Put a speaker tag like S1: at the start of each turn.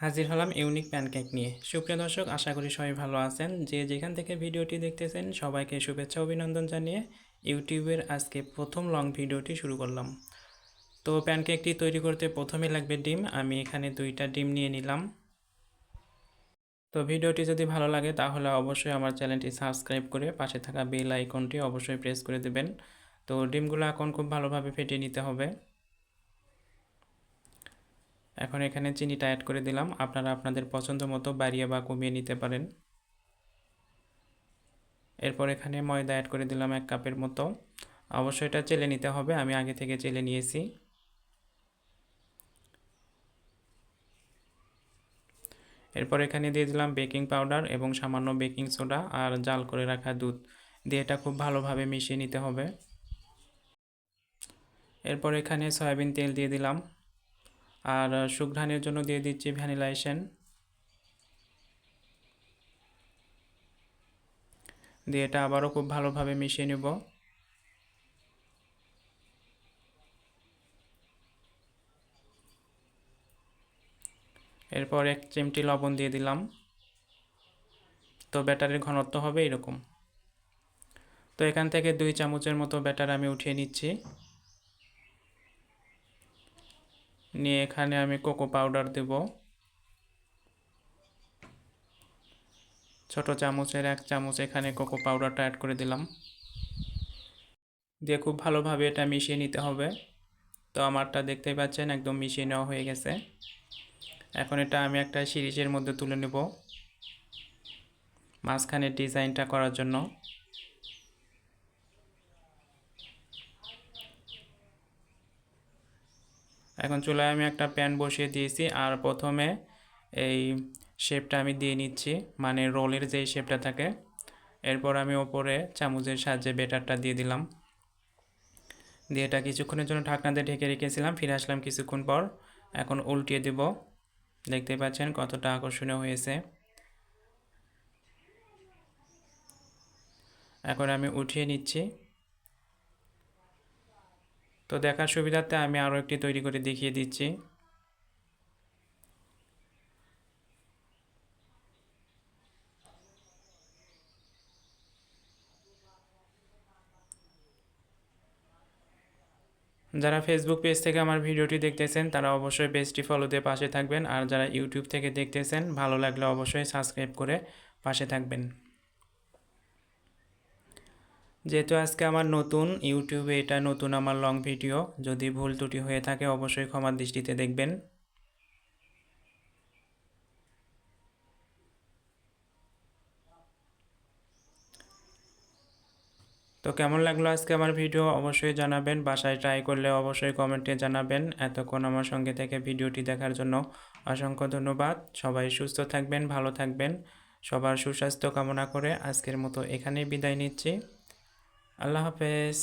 S1: হাজির হলাম unique pancake নিয়ে। সুপ্রিয় দর্শক, আশা করি সবাই ভালো আছেন। যে যেখান থেকে ভিডিওটি দেখতেছেন, সবাইকে শুভেচ্ছা, অভিনন্দন জানিয়ে ইউটিউবের আজকে প্রথম লং ভিডিওটি শুরু করলাম। তো প্যানকেকটি তৈরি করতে প্রথমে লাগবে ডিম। আমি এখানে দুইটা ডিম নিয়ে নিলাম। তো ভিডিওটি যদি ভালো লাগে, তাহলে অবশ্যই আমার চ্যানেলটি সাবস্ক্রাইব করে পাশে থাকা বেল আইকনটি অবশ্যই প্রেস করে দেবেন। তো ডিমগুলো এখন খুব ভালোভাবে ফেটিয়ে নিতে হবে। এখন এখানে চিনিটা অ্যাড করে দিলাম। আপনারা আপনাদের পছন্দ মতো বাড়িয়ে বা কমিয়ে নিতে পারেন। এরপর এখানে ময়দা অ্যাড করে দিলাম এক কাপের মতো। অবশ্যই এটা চেলে নিতে হবে, আমি আগে থেকে চেলে নিয়েছি। এরপর এখানে দিয়ে দিলাম বেকিং পাউডার এবং সামান্য বেকিং সোডা আর জাল করে রাখা দুধ। দিয়ে এটা খুব ভালোভাবে মিশিয়ে নিতে হবে। এরপর এখানে সয়াবিন তেল দিয়ে দিলাম। আর সুঘ্রাণের জন্য দিয়ে দিচ্ছি ভ্যানিলা এসেন দিয়ে এটা আবারও খুব ভালোভাবে মিশিয়ে নেব। এরপর এক চিমটি লবণ দিয়ে দিলাম। তো ব্যাটারের ঘনত্ব হবে এরকম। তো এখান থেকে দুই চামচের মতো ব্যাটার আমি উঠিয়ে নিচ্ছি। নিয়ে এখানে আমি কোকো পাউডার দেব। ছোট চামচের এক চামচ এখানে কোকো পাউডারটা অ্যাড করে দিলাম। দিয়ে খুব ভালোভাবে এটা মিশিয়ে নিতে হবে। তো আমারটা দেখতেই পাচ্ছেন একদম মিশিয়ে নেওয়া হয়ে গেছে। এখন এটা আমি একটা সিরিজের মধ্যে তুলে নেব। মাঝখানে ডিজাইনটা করার জন্য। এখন চুলায় আমি একটা প্যান বসিয়ে দিয়েছি আর প্রথমে এই শেপটা আমি দিয়ে নিচ্ছি মানে রোলের যেই শেপটা থাকে, এরপর আমি ওপরে চামচের সাহায্যে বেটারটা দিয়ে দিলাম। দিয়ে এটা কিছুক্ষণের জন্য ঢাকনা দিয়ে ঢেকে রেখেছিলাম, ফিরে আসলাম কিছুক্ষণ পর। এখন উল্টিয়ে দেব। দেখতে পাচ্ছেন কতটা আকর্ষণীয় হয়েছে। এখন আমি উঠিয়ে নিচ্ছি। তো দেখার সুবিধার্থে আমি আরও একটি তৈরি করে দেখিয়ে দিচ্ছি। যারা ফেসবুক পেজ থেকে আমার ভিডিওটি দেখতেছেন, তারা অবশ্যই পেজটি ফলো দিয়ে পাশে থাকবেন। আর যারা ইউটিউব থেকে দেখতেছেন, ভালো লাগলে অবশ্যই সাবস্ক্রাইব করে পাশে থাকবেন। যেহেতু আজকে আমার নতুন ইউটিউবে এটা নতুন আমার লং ভিডিও যদি ভুল ত্রুটি হয়ে থাকে অবশ্যই ক্ষমার দৃষ্টিতে দেখবেন। তো কেমন লাগল আজকে আমার ভিডিও অবশ্যই জানাবেন, বাসায় ট্রাই করলে অবশ্যই কমেন্টে জানাবেন। এতক্ষণ আমার সঙ্গে থেকে ভিডিওটি দেখার জন্য অসংখ্য ধন্যবাদ। সবাই সুস্থ থাকবেন, ভালো থাকবেন। সবার সুস্বাস্থ্য কামনা করে আজকের মতো এখানেই বিদায় নিচ্ছি। আল্লাহ হাফেজ